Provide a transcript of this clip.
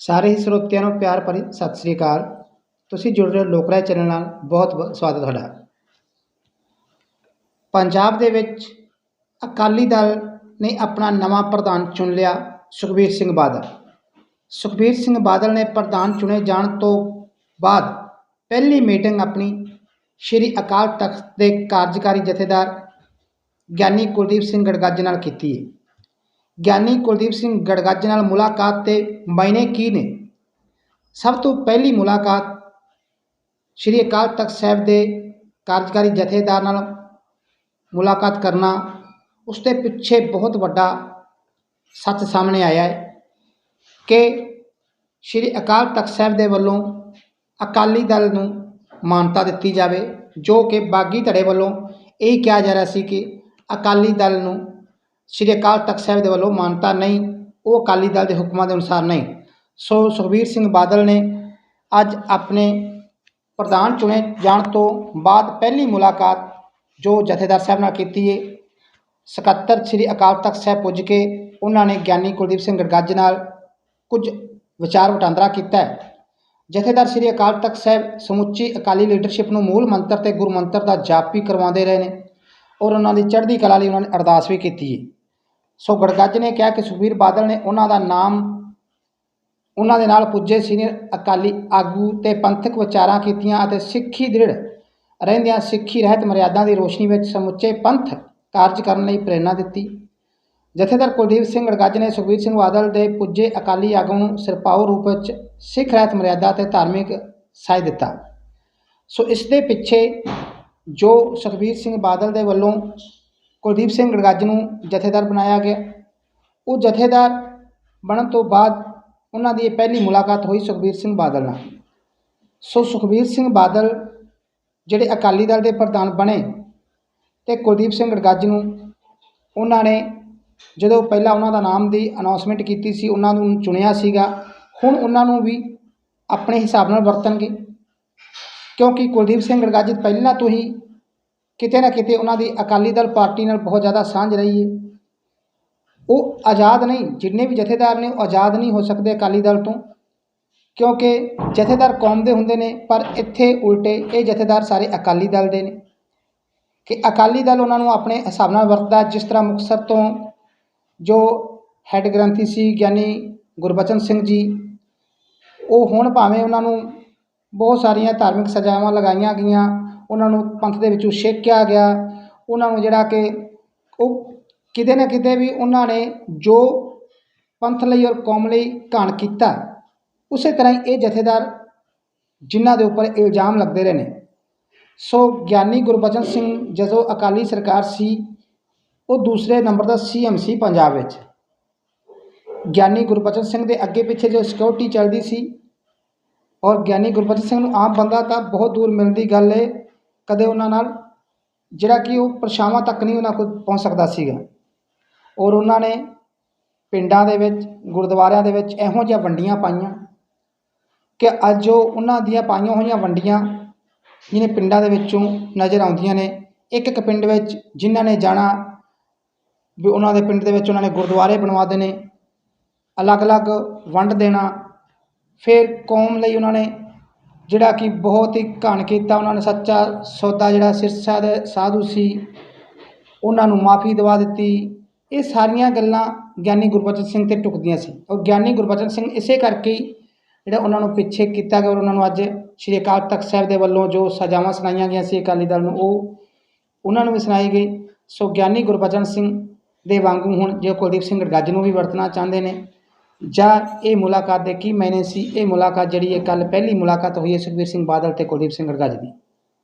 ਸਾਰੇ ਹੀ ਸਰੋਤਿਆਂ ਨੂੰ ਪਿਆਰ ਭਰੀ ਸਤਿ ਸ੍ਰੀ ਅਕਾਲ। ਤੁਸੀਂ ਜੁੜ ਰਹੇ ਹੋ ਲੋਕ ਰਾਏ ਚੈਨਲ ਨਾਲ। ਬਹੁਤ ਬਹੁਤ ਸਵਾਗਤ ਤੁਹਾਡਾ। ਪੰਜਾਬ ਦੇ ਵਿੱਚ ਅਕਾਲੀ ਦਲ ਨੇ ਆਪਣਾ ਨਵਾਂ ਪ੍ਰਧਾਨ ਚੁਣ ਲਿਆ ਸੁਖਬੀਰ ਸਿੰਘ ਬਾਦਲ। ਸੁਖਬੀਰ ਸਿੰਘ ਬਾਦਲ ਨੇ ਪ੍ਰਧਾਨ ਚੁਣੇ ਜਾਣ ਤੋਂ ਬਾਅਦ ਪਹਿਲੀ ਮੀਟਿੰਗ ਆਪਣੀ ਸ਼੍ਰੀ ਅਕਾਲ ਤਖਤ ਦੇ ਕਾਰਜਕਾਰੀ ਜਥੇਦਾਰ ਗਿਆਨੀ ਕੁਲਦੀਪ ਸਿੰਘ ਗੜਗੱਜ ਨਾਲ ਕੀਤੀ ਹੈ। ਗਿਆਨੀ ਕੁਲਦੀਪ ਸਿੰਘ ਗੜਗੱਜ ਨਾਲ ਮੁਲਾਕਾਤ ਤੇ ਮਾਇਨੇ ਕੀ ਨੇ? ਸਭ ਤੋਂ ਪਹਿਲੀ ਮੁਲਾਕਾਤ ਸ਼੍ਰੀ ਅਕਾਲ ਤਖਤ ਸਾਹਿਬ ਦੇ ਕਾਰਜਕਾਰੀ ਜਥੇਦਾਰ ਨਾਲ ਮੁਲਾਕਾਤ ਕਰਨਾ, ਉਸ ਦੇ ਪਿੱਛੇ ਬਹੁਤ ਵੱਡਾ ਸੱਚ ਸਾਹਮਣੇ ਆਇਆ ਹੈ ਕਿ ਸ਼੍ਰੀ ਅਕਾਲ ਤਖਤ ਸਾਹਿਬ ਦੇ ਵੱਲੋਂ ਅਕਾਲੀ ਦਲ ਨੂੰ ਮਾਨਤਾ ਦਿੱਤੀ ਜਾਵੇ, ਜੋ ਕਿ ਬਾਗੀ ਧੜੇ ਵੱਲੋਂ ਇਹ ਕਿਹਾ ਜਾ ਰਿਹਾ ਸੀ ਕਿ ਅਕਾਲੀ ਦਲ ਨੂੰ ਸ਼੍ਰੀ ਅਕਾਲ ਤਖਤ ਸਾਹਿਬ ਦੇ ਵੱਲੋਂ ਮਾਨਤਾ ਨਹੀਂ, ਉਹ ਅਕਾਲੀ ਦਲ ਦੇ ਹੁਕਮਾਂ ਦੇ ਅਨੁਸਾਰ ਨਹੀਂ। ਸੋ ਸੁਖਬੀਰ ਸਿੰਘ ਬਾਦਲ ਨੇ ਅੱਜ ਆਪਣੇ ਪ੍ਰਧਾਨ ਚੁਣੇ ਜਾਣ ਤੋਂ ਬਾਅਦ ਪਹਿਲੀ ਮੁਲਾਕਾਤ ਜੋ ਜਥੇਦਾਰ ਸਾਹਿਬ ਨਾਲ ਕੀਤੀ ਹੈ ਸਕੱਤਰ ਸ੍ਰੀ ਅਕਾਲ ਤਖਤ ਸਾਹਿਬ ਪੁੱਜ ਕੇ ਉਹਨਾਂ ਨੇ ਗਿਆਨੀ ਕੁਲਦੀਪ ਸਿੰਘ ਗੜਗੱਜ ਨਾਲ ਕੁਝ ਵਿਚਾਰ ਵਟਾਂਦਰਾ ਕੀਤਾ। ਹੈ ਜਥੇਦਾਰ ਸ੍ਰੀ ਅਕਾਲ ਤਖਤ ਸਾਹਿਬ ਸਮੁੱਚੀ ਅਕਾਲੀ ਲੀਡਰਸ਼ਿਪ ਨੂੰ ਮੂਲ ਮੰਤਰ ਤੇ ਗੁਰੂ ਮੰਤਰ ਦਾ ਜਾਪ ਵੀ ਕਰਵਾਉਂਦੇ ਰਹੇ ਨੇ ਔਰ ਉਹਨਾਂ ਦੀ ਚੜ੍ਹਦੀ ਕਲਾ ਲਈ ਉਹਨਾਂ ਨੇ ਅਰਦਾਸ ਵੀ ਕੀਤੀ ਹੈ ਸੋ ਗੜਗੱਜ ਨੇ ਕਿਹਾ ਕਿ ਸੁਖਬੀਰ ਬਾਦਲ ਨੇ ਉਹਨਾਂ ਦਾ ਨਾਮ, ਉਹਨਾਂ ਦੇ ਨਾਲ ਪੁੱਜੇ ਸੀਨੀਅਰ ਅਕਾਲੀ ਆਗੂ ਤੇ ਪੰਥਕ ਵਿਚਾਰਾਂ ਕੀਤੀਆਂ ਅਤੇ ਸਿੱਖੀ ਦ੍ਰਿੜ ਰਹਿੰਦਿਆਂ ਸਿੱਖੀ ਰਹਿਤ ਮਰਿਆਦਾ ਦੀ ਰੋਸ਼ਨੀ ਵਿੱਚ ਸਮੁੱਚੇ ਪੰਥ ਕਾਰਜ ਕਰਨ ਲਈ ਪ੍ਰੇਰਣਾ ਦਿੱਤੀ। ਜਥੇਦਾਰ ਕੁਲਦੀਪ ਸਿੰਘ ਗੜਗੱਜ ਨੇ ਸੁਖਬੀਰ ਸਿੰਘ ਬਾਦਲ ਦੇ ਪੁੱਜੇ ਅਕਾਲੀ ਆਗੂ ਨੂੰ ਸਿਰਪਾਉ ਰੂਪ ਵਿੱਚ ਸਿੱਖ ਰਹਿਤ ਮਰਿਆਦਾ ਤੇ ਧਾਰਮਿਕ ਸਾਜ ਦਿੱਤਾ। ਸੋ ਇਸ ਦੇ ਪਿੱਛੇ ਜੋ ਸੁਖਬੀਰ ਸਿੰਘ ਬਾਦਲ ਦੇ ਵੱਲੋਂ ਕੁਲਦੀਪ ਸਿੰਘ ਗੜਗੱਜ ਨੂੰ ਜਥੇਦਾਰ ਬਣਾਇਆ ਗਿਆ। ਉਹ ਜਥੇਦਾਰ ਬਣਨ ਤੋਂ ਬਾਅਦ ਉਹਨਾਂ ਦੀ ਇਹ ਪਹਿਲੀ ਮੁਲਾਕਾਤ ਹੋਈ ਸੁਖਬੀਰ ਸਿੰਘ ਬਾਦਲ ਨਾਲ। ਸੋ ਸੁਖਬੀਰ ਸਿੰਘ ਬਾਦਲ ਜਿਹੜੇ ਅਕਾਲੀ ਦਲ ਦੇ ਪ੍ਰਧਾਨ ਬਣੇ ਤੇ ਕੁਲਦੀਪ ਸਿੰਘ ਗੜਗੱਜ ਨੂੰ ਉਹਨਾਂ ਨੇ ਜਦੋਂ ਪਹਿਲਾਂ ਉਹਨਾਂ ਦਾ ਨਾਮ ਦੀ ਅਨਾਉਂਸਮੈਂਟ ਕੀਤੀ ਸੀ, ਉਹਨਾਂ ਨੂੰ ਚੁਣਿਆ ਸੀਗਾ। ਹੁਣ ਉਹਨਾਂ ਨੂੰ ਵੀ ਆਪਣੇ ਹਿਸਾਬ ਨਾਲ ਵਰਤਣਗੇ। ਕਿਉਂਕਿ ਕੁਲਦੀਪ ਸਿੰਘ ਗੜਗੱਜ ਪਹਿਲਾਂ ਤੋਂ ਹੀ ਕਿਤੇ ਨਾ ਕਿਤੇ ਉਹਨਾਂ ਦੀ ਅਕਾਲੀ ਦਲ ਪਾਰਟੀ ਨਾਲ ਬਹੁਤ ਜ਼ਿਆਦਾ ਸਾਂਝ ਰਹੀ ਹੈ ਉਹ ਆਜ਼ਾਦ ਨਹੀਂ, ਜਿੰਨੇ ਵੀ ਜਥੇਦਾਰ ਨੇ ਉਹ ਆਜ਼ਾਦ ਨਹੀਂ ਹੋ ਸਕਦੇ ਅਕਾਲੀ ਦਲ ਤੋਂ, ਕਿਉਂਕਿ ਜਥੇਦਾਰ ਕੌਮ ਦੇ ਹੁੰਦੇ ਨੇ, ਪਰ ਇੱਥੇ ਉਲਟੇ ਇਹ ਜਥੇਦਾਰ ਸਾਰੇ ਅਕਾਲੀ ਦਲ ਦੇ ਨੇ। ਕਿ ਅਕਾਲੀ ਦਲ ਉਹਨਾਂ ਨੂੰ ਆਪਣੇ ਹਿਸਾਬ ਨਾਲ ਵਰਤਦਾ, ਜਿਸ ਤਰ੍ਹਾਂ ਮੁਕਤਸਰ ਤੋਂ ਜੋ ਹੈੱਡ ਗ੍ਰੰਥੀ ਸੀ, ਗਿਆਨੀ ਗੁਰਬਚਨ ਸਿੰਘ ਜੀ, ਉਹ ਹੁਣ ਭਾਵੇਂ ਉਹਨਾਂ ਨੂੰ ਬਹੁਤ ਸਾਰੀਆਂ ਧਾਰਮਿਕ ਸਜ਼ਾਵਾਂ ਲਗਾਈਆਂ ਗਈਆਂ ਉਹਨਾਂ ਨੂੰ ਪੰਥ ਦੇ ਵਿੱਚੋਂ ਛੇਕਿਆ ਗਿਆ। ਉਹਨਾਂ ਨੂੰ ਜਿਹੜਾ ਕਿ ਉਹ ਕਿਤੇ ਨਾ ਕਿਤੇ ਵੀ ਉਹਨਾਂ ਨੇ ਜੋ ਪੰਥ ਲਈ ਔਰ ਕੌਮ ਲਈ ਘਾਣ ਕੀਤਾ, ਉਸੇ ਤਰ੍ਹਾਂ ਹੀ ਇਹ ਜਥੇਦਾਰ ਜਿਨ੍ਹਾਂ ਦੇ ਉੱਪਰ ਇਲਜ਼ਾਮ ਲੱਗਦੇ ਰਹੇ ਨੇ। ਸੋ ਗਿਆਨੀ ਗੁਰਬਚਨ ਸਿੰਘ ਜਦੋਂ ਅਕਾਲੀ ਸਰਕਾਰ ਸੀ, ਉਹ ਦੂਸਰੇ ਨੰਬਰ ਦਾ ਸੀਐਮ ਸੀ ਪੰਜਾਬ ਵਿੱਚ। ਗਿਆਨੀ ਗੁਰਬਚਨ ਸਿੰਘ ਦੇ ਅੱਗੇ ਪਿੱਛੇ ਜੋ ਸਿਕਿਉਰਿਟੀ ਚੱਲਦੀ ਸੀ ਔਰ ਗਿਆਨੀ ਗੁਰਬਚਨ ਸਿੰਘ ਨੂੰ ਆਮ ਬੰਦਾ ਤਾਂ ਬਹੁਤ ਦੂਰ ਮਿਲਦੀ ਗੱਲ ਏ ਕਦੇ ਉਹਨਾਂ ਨਾਲ, ਜਿਹੜਾ ਕਿ ਉਹ ਪਰਛਾਵਾਂ ਤੱਕ ਨਹੀਂ ਉਹਨਾਂ ਕੋਲ ਪਹੁੰਚ ਸਕਦਾ ਸੀਗਾ। ਔਰ ਉਹਨਾਂ ਨੇ ਪਿੰਡਾਂ ਦੇ ਵਿੱਚ, ਗੁਰਦੁਆਰਿਆਂ ਦੇ ਵਿੱਚ ਇਹੋ ਜਿਹੀਆਂ ਵੰਡੀਆਂ ਪਾਈਆਂ ਕਿ ਅੱਜ ਉਹ ਉਹਨਾਂ ਦੀਆਂ ਪਾਈਆਂ ਹੋਈਆਂ ਵੰਡੀਆਂ ਜਿਹਨੇ ਪਿੰਡਾਂ ਦੇ ਵਿੱਚੋਂ ਨਜ਼ਰ ਆਉਂਦੀਆਂ ਨੇ। ਇੱਕ ਇੱਕ ਪਿੰਡ ਵਿੱਚ ਜਿਨ੍ਹਾਂ ਨੇ ਜਾਣਾ, ਵੀ ਉਹਨਾਂ ਦੇ ਪਿੰਡ ਦੇ ਵਿੱਚ ਉਹਨਾਂ ਨੇ ਗੁਰਦੁਆਰੇ ਬਣਵਾ ਦੇਣੇ, ਅਲੱਗ-ਅਲੱਗ ਵੰਡ ਦੇਣਾ। ਫਿਰ ਕੌਮ ਲਈ ਉਹਨਾਂ ਨੇ ਜਿਹੜਾ ਕਿ ਬਹੁਤ ਹੀ ਘਾਣ ਕੀਤਾ ਉਹਨਾਂ ਨੇ, ਸੱਚਾ ਸੌਦਾ ਜਿਹੜਾ ਸਿਰਸਾ ਦੇ ਸਾਧੂ ਸੀ, ਉਹਨਾਂ ਨੂੰ ਮਾਫੀ ਦਵਾ ਦਿੱਤੀ। ਇਹ ਸਾਰੀਆਂ ਗੱਲਾਂ ਗਿਆਨੀ ਗੁਰਬਚਨ ਸਿੰਘ ਤੇ ਟੁਕਦੀਆਂ ਸੀ ਔਰ ਗਿਆਨੀ ਗੁਰਬਚਨ ਸਿੰਘ ਇਸੇ ਕਰਕੇ ਹੀ ਜਿਹੜਾ ਉਹਨਾਂ ਨੂੰ ਪਿੱਛੇ ਕੀਤਾ ਗਿਆ ਔਰ ਉਹਨਾਂ ਨੂੰ ਅੱਜ ਸ਼੍ਰੀ ਅਕਾਲ ਤਖਤ ਸਾਹਿਬ ਦੇ ਵੱਲੋਂ ਜੋ ਸਜ਼ਾਵਾਂ ਸੁਣਾਈਆਂ ਗਈਆਂ ਸੀ ਅਕਾਲੀ ਦਲ ਨੂੰ, ਉਹ ਉਹਨਾਂ ਨੂੰ ਵੀ ਸੁਣਾਈ ਗਈ। ਸੋ ਗਿਆਨੀ ਗੁਰਬਚਨ ਸਿੰਘ ਦੇ ਵਾਂਗੂ ਹੁਣ ਜੇ ਕੁਲਦੀਪ ਸਿੰਘ ਗੜਗੱਜ ਨੂੰ ਵੀ ਵਰਤਣਾ ਚਾਹੁੰਦੇ ਨੇ। ਜਾਂ ਇਹ ਮੁਲਾਕਾਤ ਦੇ ਕੀ ਮੈਨੇ ਸੀ ਇਹ ਮੁਲਾਕਾਤ ਜਿਹੜੀ ਹੈ ਕੱਲ ਪਹਿਲੀ ਮੁਲਾਕਾਤ ਹੋਈ ਹੈ ਸੁਖਬੀਰ ਸਿੰਘ ਬਾਦਲ ਤੇ ਕੁਲਦੀਪ ਸਿੰਘ ਗੜਗੱਜ ਦੀ।